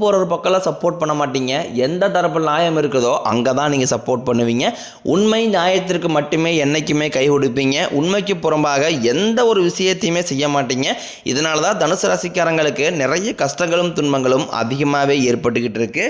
போகிற பக்கம்லாம் சப்போர்ட் பண்ண மாட்டீங்க. எந்த தரப்பில் நியாயம் இருக்குதோ அங்கே தான் நீங்கள் சப்போர்ட் பண்ணுவீங்க. உண்மை நியாயத்திற்கு மட்டுமே என்றைக்குமே கை கொடுப்பீங்க. உண்மைக்கு புறம்பாக எந்த ஒரு விஷயத்தையுமே செய்ய மாட்டீங்க. இதனால தான் தனுசு ராசிக்காரங்களுக்கு நிறைய கஷ்டங்களும் துன்பங்களும் அதிகமாகவே ஏற்பட்டுக்கிட்டு இருக்குது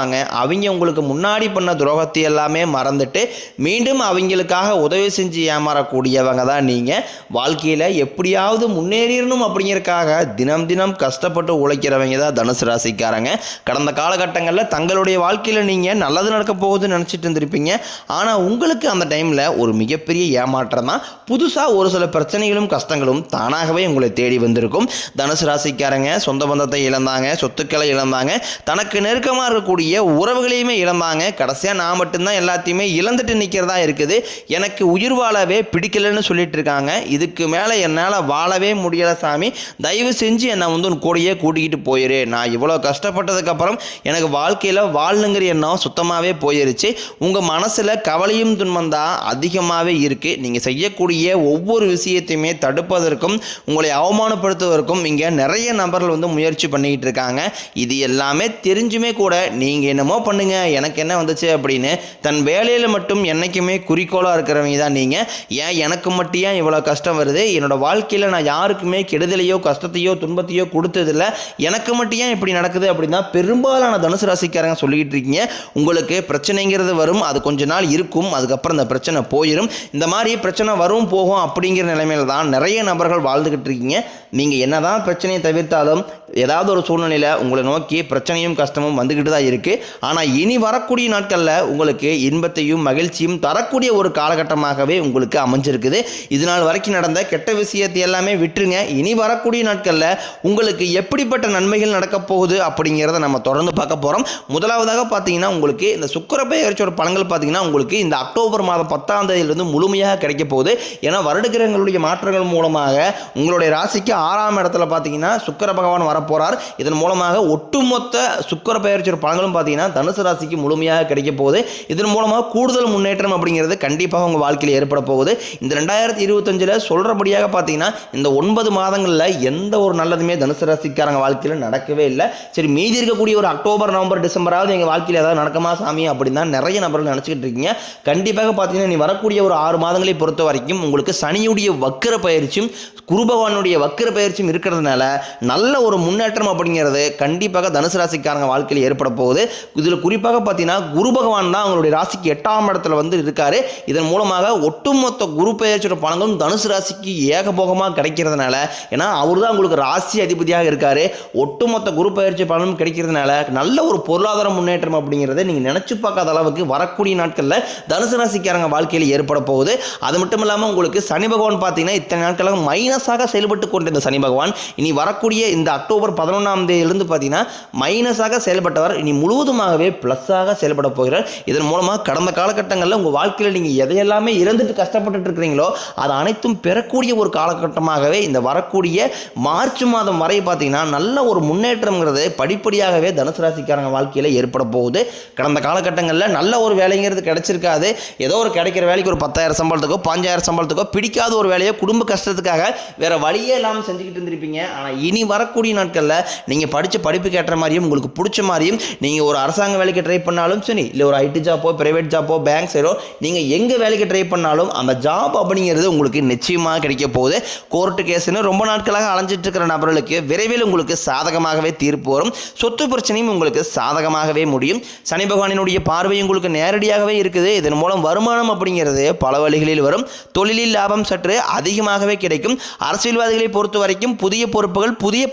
அவங்க உங்களுக்கு முன்னாடி பண்ண துரோகத்தை எல்லாமே மறந்துட்டு மீண்டும் அவங்களுக்காக உதவி செஞ்சு ஏமாறக்கூடியவங்க தான் நீங்கள் வாழ்க்கையில் எப்படியாவது முன்னேறிடணும் அப்படிங்கிறக்காக தினம் தினம் கஷ்டப்பட்டு உழைக்கிறவங்க தான் தனுசு ராசிக்காரங்க. கடந்த காலகட்டங்களில் தங்களுடைய வாழ்க்கையில் நீங்கள் நல்லது நடக்க போகுதுன்னு நினச்சிட்டு இருந்திருப்பீங்க. ஆனால் உங்களுக்கு அந்த டைமில் ஒரு மிகப்பெரிய ஏமாற்றம் தான். புதுசாக ஒரு சில பிரச்சனைகளும் கஷ்டங்களும் தானாகவே உங்களை தேடி வந்திருக்கும். தனுசு ராசிக்காரங்க சொந்த பந்தத்தை இழந்தாங்க சொத்துக்களை இழந்தாங்க. தனக்கு நெருக்கமாக இருக்கக்கூடிய உறவுகளையுமே இழந்தாங்க. கடைசியாக நான் மட்டும்தான் எல்லாத்தையுமே இழந்துட்டு நிற்கிறதா இருக்குது. எனக்கு உயிர் வாழவே பிடிக்கலன்னு சொல்லிட்டு இருக்காங்க இதுக்கு மேலே என்னால் வாழவே முடியலை சாமி. தயவு செஞ்சு என்னை வந்து உன் கூடயே கூட்டிக்கிட்டு போயிரு. நான் இவ்வளோ கஷ்டப்பட்டதுக்கப்புறம் எனக்கு வாழ்க்கையில் வாழணுங்கிற எண்ணம் சுத்தமாகவே போயிருச்சு. உங்கள் மனசில் கவலையும் துன்பம் தான் அதிகமாகவே இருக்குது நீங்கள் செய்யக்கூடிய ஒவ்வொரு விஷயத்தையுமே தடுப்பதற்கும் உங்களை அவமானப்படுத்துவதற்கும் இங்கே நிறைய நபர்கள் வந்து முயற்சி பண்ணிக்கிட்டு இருக்காங்க. இது எல்லாமே தெரிஞ்சுமே கூட நீங்கள் நீங்கள் என்னமோ பண்ணுங்கள் எனக்கு என்ன வந்துச்சு அப்படின்னு தன் வேலையில் மட்டும் என்றைக்குமே குறிக்கோளாக இருக்கிறவங்க தான் நீங்கள் ஏன் எனக்கு மட்டும் ஏன் இவ்வளோ கஷ்டம் வருது? என்னோடய வாழ்க்கையில் நான் யாருக்குமே கெடுதலையோ கஷ்டத்தையோ துன்பத்தையோ கொடுத்ததில்ல. எனக்கு மட்டும் ஏன் இப்படி நடக்குது அப்படின்னா பெரும்பாலான தனுசு ராசிக்காரங்க சொல்லிக்கிட்டு இருக்கீங்க. உங்களுக்கு பிரச்சனைங்கிறது வரும் அது கொஞ்ச நாள் இருக்கும் அதுக்கப்புறம் இந்த பிரச்சனை போயிடும் இந்த மாதிரி பிரச்சனை வரும் போகும் அப்படிங்கிற நிலைமையில தான் நிறைய நபர்கள் வாழ்ந்துக்கிட்டு இருக்கீங்க. நீங்கள் என்னதான் பிரச்சனையை தவிர்த்தாலும் ஏதாவது ஒரு சூழ்நிலையில் உங்களை நோக்கி பிரச்சனையும் கஷ்டமும் வந்துக்கிட்டு தான் இருக்குது ஆனால் இனி வரக்கூடிய நாட்களில் உங்களுக்கு இன்பத்தையும் மகிழ்ச்சியும் தரக்கூடிய ஒரு காலகட்டமாகவே உங்களுக்கு அமைஞ்சிருக்குது. இது நாள் வரைக்கும் நடந்த கெட்ட விஷயத்தை எல்லாமே விட்டுருங்க. இனி வரக்கூடிய நாட்களில் உங்களுக்கு எப்படிப்பட்ட நன்மைகள் நடக்கப் போகுது அப்படிங்கிறத நம்ம தொடர்ந்து பார்க்க போகிறோம் முதலாவதாக பார்த்தீங்கன்னா உங்களுக்கு இந்த சுக்கர பெயர்ச்சியோட பலன்கள் பார்த்தீங்கன்னா உங்களுக்கு இந்த அக்டோபர் மாதம் பத்தாம் தேதியிலிருந்து முழுமையாக கிடைக்க போகுது. ஏன்னா வருடகிரகங்களுடைய மாற்றங்கள் மூலமாக உங்களுடைய ராசிக்கு ஆறாம் இடத்துல பார்த்தீங்கன்னா சுக்கர பகவான் வர வரப்போறார். இதன் மூலமாக ஒட்டுமொத்த சுக்கர பெயர்ச்சியோட பலன்களும் பார்த்தீங்கன்னா தனுசு ராசிக்கு முழுமையாக கிடைக்க போகுது. இதன் மூலமாக கூடுதல் முன்னேற்றம் அப்படிங்கிறது கண்டிப்பாக உங்கள் வாழ்க்கையில் ஏற்பட போகுது. இந்த ரெண்டாயிரத்தி இருபத்தஞ்சில் சொல்கிறபடியாக பார்த்தீங்கன்னா இந்த ஒன்பது மாதங்களில் எந்த ஒரு நல்லதுமே தனுசு ராசிக்காரங்க வாழ்க்கையில் நடக்கவே இல்லை. சரி மீதி இருக்கக்கூடிய ஒரு அக்டோபர் நவம்பர் டிசம்பராவது எங்கள் வாழ்க்கையில் ஏதாவது நடக்குமா சாமி அப்படின்னு தான் நிறைய நபர்கள் நினச்சிக்கிட்டு இருக்கீங்க. கண்டிப்பாக பார்த்தீங்கன்னா நீ வரக்கூடிய ஒரு ஆறு மாதங்களை பொறுத்த வரைக்கும் உங்களுக்கு சனியுடைய வக்கர பயிற்சியும் குரு பகவானுடைய வக்கர பயிற்சியும் இருக்கிறதுனால நல்ல ஒரு முன்னேற்றம் அப்படிங்கிறது கண்டிப்பாக தனுசு ராசிக்காரங்க வாழ்க்கையில் ஏற்பட போகுது. இதில் குறிப்பாக பார்த்தீங்கன்னா குரு பகவான் தான் அவங்களுடைய ராசிக்கு எட்டாம் இடத்துல வந்து இருக்காரு. இதன் மூலமாக ஒட்டுமொத்த குரு பெயர்ச்சியோட பலன்களும் தனுசு ராசிக்கு ஏகபோகமாக கிடைக்கிறதுனால ஏன்னா அவர் தான் உங்களுக்கு ராசி அதிபதியாக இருக்காரு. ஒட்டுமொத்த குரு பயிற்சி பலனும் கிடைக்கிறதுனால நல்ல ஒரு பொருளாதார முன்னேற்றம் அப்படிங்கிறத நீங்கள் நினச்சி பார்க்காத அளவுக்கு வரக்கூடிய நாட்களில் தனுசு ராசிக்காரங்க வாழ்க்கையில் ஏற்பட போகுது. அது மட்டும் இல்லாமல் உங்களுக்கு சனி பகவான் பார்த்தீங்கன்னா இத்தனை நாட்களாக மைனஸாக செயல்பட்டு கொண்டிருந்த சனி பகவான் இனி வரக்கூடிய இந்த அக்டோபர் அக்டோபர் பதினொன்றாம் தேதியிலிருந்து பார்த்தீங்கன்னா மைனஸாக செயல்பட்டவர் இனி முழுவதுமாகவே ப்ளஸ்ஸாக செயல்பட போகிறார். இதன் மூலமாக கடந்த காலகட்டங்களில் உங்கள் வாழ்க்கையில் நீங்கள் எதையெல்லாமே இறந்துட்டு கஷ்டப்பட்டுட்டு இருக்கிறீங்களோ அது அனைத்தும் பெறக்கூடிய ஒரு காலகட்டமாகவே இந்த வரக்கூடிய மார்ச் மாதம் வரை பார்த்தீங்கன்னா நல்ல ஒரு முன்னேற்றம்ங்கிறது படிப்படியாகவே தனுசு ராசிக்காரங்க வாழ்க்கையில் ஏற்பட போகுது. கடந்த காலகட்டங்களில் நல்ல ஒரு வேலைங்கிறது கிடைச்சிருக்காது. ஏதோ ஒரு கிடைக்கிற வேலைக்கு ஒரு பத்தாயிரம் சம்பளத்துக்கோ பஞ்சாயிரம் சம்பளத்துக்கோ பிடிக்காத ஒரு வேலையை குடும்ப கஷ்டத்துக்காக வேற வழியே இல்லாமல் செஞ்சுக்கிட்டு இருந்திருப்பீங்க. ஆனால் இனி வரக்கூடிய நாட்களில் நீங்கள் படித்த படிப்புக்கு ஏற்ற மாதிரியும் உங்களுக்கு பிடிச்ச மாதிரியும் நீங்கள் ஒரு அரசாங்க வேலைக்கு ட்ரை பண்ணாலும் சரி இல்லை ஒரு ஐடி ஜாப்போ ப்ரைவேட் ஜாப்போ பேங்க் சைடோ நீங்கள் எங்கே வேலைக்கு ட்ரை பண்ணாலும் அந்த ஜாப் அப்படிங்கிறது உங்களுக்கு நிச்சயமாக கிடைக்க போகுது. கோர்ட்டு கேஸ்னு ரொம்ப நாட்களாக அலைஞ்சிட்டு இருக்கிற நபர்களுக்கு விரைவில் உங்களுக்கு சாதகமாகவே தீர்ப்பு வரும். சொத்து பிரச்சனையும் உங்களுக்கு சாதகமாகவே முடியும். சனி பகவானினுடைய பார்வை உங்களுக்கு நேரடியாகவே இருக்குது. இதன் மூலம் வருமானம் அப்படிங்கிறது பல வழிகளில் வரும். தொழிலில் லாபம் சற்று அதிகமாகவே கிடைக்கும். அரசியல்வாதிகளை பொறுத்த வரைக்கும் புதிய பொறுப்புகள் புதிய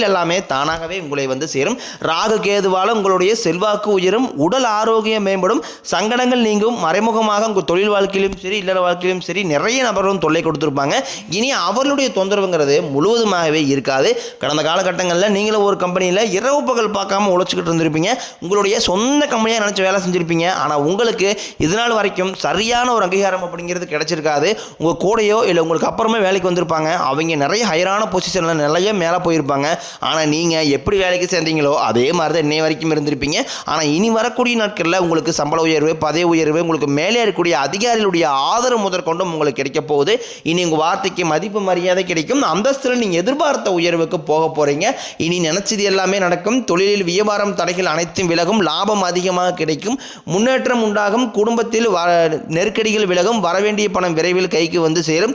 பதவிகள் எல்லாமே தானாகவே உங்களை வந்து சேரும். ராகு கேதுவால உங்களுடைய செல்வாக்கு உயரும். உடல் ஆரோக்கியம் மேம்படும். சங்கடங்கள் நீங்கும். மறைமுகமாக உங்கள் தொழில் வாழ்க்கையிலும் சரி இல்லற வாழ்க்கையிலும் சரி நிறைய நபர்களும் தொல்லை கொடுத்துருப்பாங்க. இனி அவர்களுடைய தொந்தரவுங்கிறது முழுவதுமாகவே இருக்காது. கடந்த காலகட்டங்களில் நீங்களும் ஒரு கம்பெனியில் இரவு பகல் பார்க்காம உழைச்சிக்கிட்டு இருந்திருப்பீங்க. உங்களுடைய சொந்த கம்பெனியாக நினச்சி வேலை செஞ்சுருப்பீங்க. ஆனால் உங்களுக்கு இதனால் வரைக்கும் சரியான ஒரு அங்கீகாரம் அப்படிங்கிறது கிடைச்சிருக்காது. உங்கள் கூடயோ இல்லை உங்களுக்கு அப்புறமே வேலைக்கு வந்திருப்பாங்க. அவங்க நிறைய ஹையரான பொசிஷனில் நிறைய மேலே போயிருப்பாங்க. ஆனால் நீங்கள் எப்படி வேலைக்கு சேர்ந்தீங்களோ அதே மாதிரி தான் இன்னைய வரைக்கும் இருந்திருப்பீங்க. ஆனால் இனி வரக்கூடிய நாட்களில் உங்களுக்கு சம்பள உயர்வு பதவி உயர்வு உங்களுக்கு மேலே இருக்கக்கூடிய அதிகாரிகளுடைய ஆதரவு முதற்கொண்டும் உங்களுக்கு கிடைக்க போகுது. இனி உங்கள் வார்த்தைக்கு மதிப்பு மரியாதை கிடைக்கும். அந்தஸ்தில் நீங்கள் எதிர்பார்த்த உயர்வுக்கு போக போகிறீங்க இனி நினச்சது எல்லாமே நடக்கும். தொழிலில் வியாபாரம் தடைகள் அனைத்தும் விலகும். லாபம் அதிகமாக கிடைக்கும். முன்னேற்றம் உண்டாகும். குடும்பத்தில் வ நெருக்கடிகள் விலகும். வரவேண்டிய பணம் விரைவில் கைக்கு வந்து சேரும்.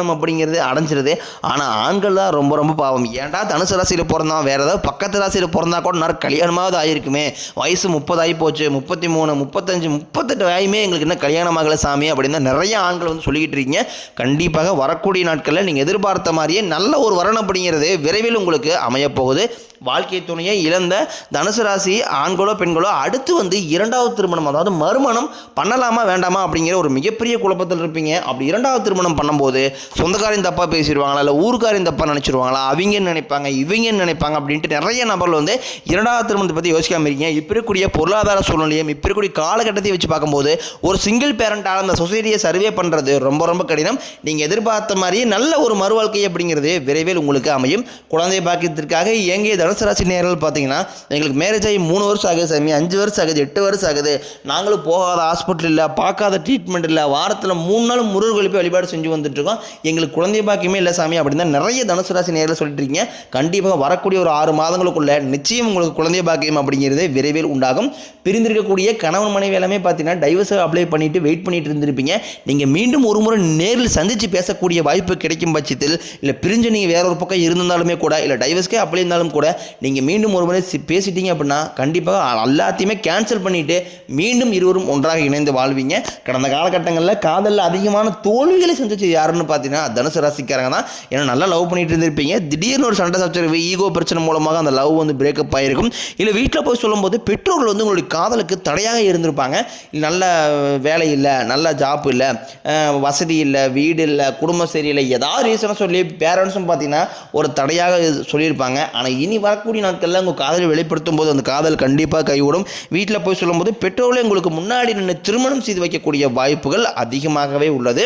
அப்படிங்கிறது அடைஞ்சிருது. ஆனால் ஆண்கள் தான் ரொம்ப ரொம்ப பாவம். ஏன்டா தனுசு ராசியில் பிறந்தான்? வேறு ஏதாவது பக்கத்து ராசியில் பிறந்தா கூட நான் கல்யாணமாவது ஆயிருக்குமே. வயசு முப்பது ஆகி போச்சு. முப்பத்தி மூணு முப்பத்தஞ்சு முப்பத்தெட்டு ஆயுமே எங்களுக்கு என்ன கல்யாணம் ஆகலை சாமி அப்படின்னு தான் நிறைய ஆண்கள் வந்து சொல்லிக்கிட்டு இருக்கீங்க. கண்டிப்பாக வரக்கூடிய நாட்களில் நீங்கள் எதிர்பார்த்த மாதிரியே நல்ல ஒரு வரணும் அப்படிங்கிறது விரைவில் உங்களுக்கு அமையப்போகுது. வாழ்க்கை துணையை இழந்த தனுசு ராசி ஆண்களோ பெண்களோ அடுத்து வந்து இரண்டாவது திருமணம் அதாவது மறுமணம் பண்ணலாமா வேண்டாமா அப்படிங்கிற ஒரு மிகப்பெரிய குழப்பத்தில் இருப்பீங்க. அப்படி இரண்டாவது திருமணம் பண்ணும்போது சொந்தக்காரையும் தப்பாக பேசிடுவாங்களா இல்லை ஊருக்காரையும் தப்பாக நினச்சிருவாங்களா அவங்க என்ன நினைப்பாங்க இவங்க என்ன நினைப்பாங்க அப்படின்ட்டு நிறைய நபர்கள் வந்து இரண்டாவது திருமணத்தை பற்றி யோசிக்காமல் இருக்கீங்க. இப்போ இருக்கக்கூடிய பொருளாதார சூழ்நிலையும் இப்போ இருக்கக்கூடிய காலகட்டத்தை வச்சு பார்க்கும்போது ஒரு சிங்கிள் பேரண்டால் அந்த சொசைட்டியை சர்வே பண்ணுறது ரொம்ப ரொம்ப கடினம். நீங்கள் எதிர்பார்த்த மாதிரியே நல்ல ஒரு மறுவாழ்க்கை அப்படிங்கிறது விரைவில் உங்களுக்கு அமையும். குழந்தை பாக்கியத்திற்காக இயங்கிய தனுசு ராசி நேர்கள் பார்த்தீங்கன்னா எங்களுக்கு மேரேஜ் ஆகி மூணு வருஷம் ஆகுது சாமி அஞ்சு வருஷம் ஆகுது எட்டு வருஷம் ஆகுது. நாங்களும் போகாத ஹாஸ்பிட்டல் இல்லை பார்க்காத ட்ரீட்மெண்ட் இல்லை வாரத்தில் மூணு நாள் முருகர் போய் வழிபாடு செஞ்சு வந்துட்டுருக்கோம் எங்களுக்கு குழந்தை பாக்கியமே இல்லை சாமி அப்படின்னு தான் நிறைய தனுசு ராசி நேரில் சொல்லிட்டு இருக்கீங்க கண்டிப்பாக வரக்கூடிய ஒரு ஆறு மாதங்களுக்குள்ள நிச்சயம் உங்களுக்கு குழந்தை பாக்கியம் அப்படிங்கிறது விரைவில் உண்டாகும். பிரிந்திருக்கக்கூடிய கணவன் மனைவி எல்லாமே பார்த்தீங்கன்னா டைவர்ஸ் அப்ளை பண்ணிட்டு வெயிட் பண்ணிட்டு இருந்திருப்பீங்க. நீங்கள் மீண்டும் ஒரு முறை நேரில் சந்தித்து பேசக்கூடிய வாய்ப்பு கிடைக்கும் பட்சத்தில் இல்லை பிரிஞ்சு நீங்கள் வேற ஒரு பக்கம் இருந்தாலுமே கூட இல்லை டைவர்ஸ்க்கே அப்ளை இருந்தாலும் கூட நீங்கள் மீண்டும் ஒரு முறை பேசிட்டீங்க அப்படின்னா கண்டிப்பாக எல்லாத்தையுமே கேன்சல் பண்ணிட்டு மீண்டும் இருவரும் ஒன்றாக இணைந்து வாழ்வீங்க. கடந்த காலகட்டங்களில் காதலில் அதிகமான தோல்விகளை சந்திச்சு யாருன்னு பார்த்தீங்கன்னா பார்த்தீங்கன்னா தனுசு ராசிக்காரங்க தான். ஏன்னா நல்லா லவ் பண்ணிட்டு இருந்திருப்பீங்க. திடீர்னு ஒரு சண்டை சச்சரவு ஈகோ பிரச்சனை மூலமாக அந்த லவ் வந்து பிரேக்கப் ஆகிருக்கும் இல்லை வீட்டில் போய் சொல்லும்போது பெற்றோர்கள் வந்து உங்களுடைய காதலுக்கு தடையாக இருந்திருப்பாங்க. நல்ல வேலை இல்லை நல்ல ஜாப் இல்லை வசதி இல்லை வீடு இல்லை குடும்பம் சரியில்லை ஏதாவது ரீசனாக சொல்லி பேரண்ட்ஸும் பார்த்தீங்கன்னா ஒரு தடையாக சொல்லியிருப்பாங்க. ஆனால் இனி வரக்கூடிய நாட்களில் உங்கள் காதலை வெளிப்படுத்தும் போது அந்த காதல் கண்டிப்பாக கைவிடும் வீட்டில் போய் சொல்லும்போது பெற்றோர்களே உங்களுக்கு முன்னாடி நின்று திருமணம் செய்து வைக்கக்கூடிய வாய்ப்புகள் அதிகமாகவே உள்ளது.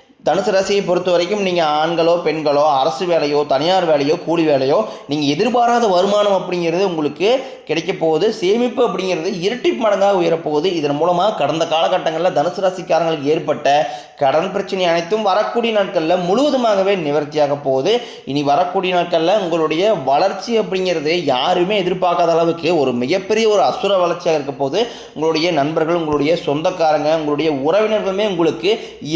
தனுசு ராசியை பொறுத்த வரைக்கும் நீங்கள் ஆண்களோ பெண்களோ அரசு வேலையோ தனியார் வேலையோ கூலி வேலையோ நீங்கள் எதிர்பாராத வருமானம் அப்படிங்கிறது உங்களுக்கு கிடைக்க போகுது. சேமிப்பு அப்படிங்கிறது இரட்டி மடங்காக உயரப்போகுது இதன் மூலமாக கடந்த காலகட்டங்களில் தனுசு ராசிக்காரங்களுக்கு ஏற்பட்ட கடன் பிரச்சனை அனைத்தும் வரக்கூடிய நாட்களில் முழுவதுமாகவே நிவர்த்தியாக போகுது. இனி வரக்கூடிய நாட்களில் உங்களுடைய வளர்ச்சி அப்படிங்கிறது யாருமே எதிர்பார்க்காத அளவுக்கு ஒரு மிகப்பெரிய ஒரு அசுர வளர்ச்சியாக இருக்க போது உங்களுடைய நண்பர்கள் உங்களுடைய சொந்தக்காரங்க உங்களுடைய உறவினர்களுமே உங்களுக்கு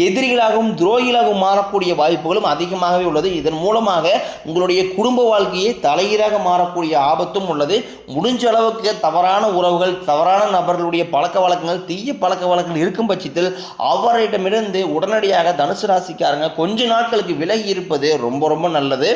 எதிரிகளாகவும் துரோ துரோகிகளாக மாறக்கூடிய வாய்ப்புகளும் அதிகமாகவே உள்ளது. இதன் மூலமாக உங்களுடைய குடும்ப வாழ்க்கையை தலையீராக மாறக்கூடிய ஆபத்தும் உள்ளது. முடிஞ்ச அளவுக்கு தவறான உறவுகள் தவறான நபர்களுடைய பழக்க வழக்கங்கள் தீய பழக்க வழக்கங்கள் இருக்கும் பட்சத்தில் அவரிடமிருந்து உடனடியாக தனுசு ராசிக்காரங்க கொஞ்ச நாட்களுக்கு விலகி இருப்பது ரொம்ப ரொம்ப நல்லது.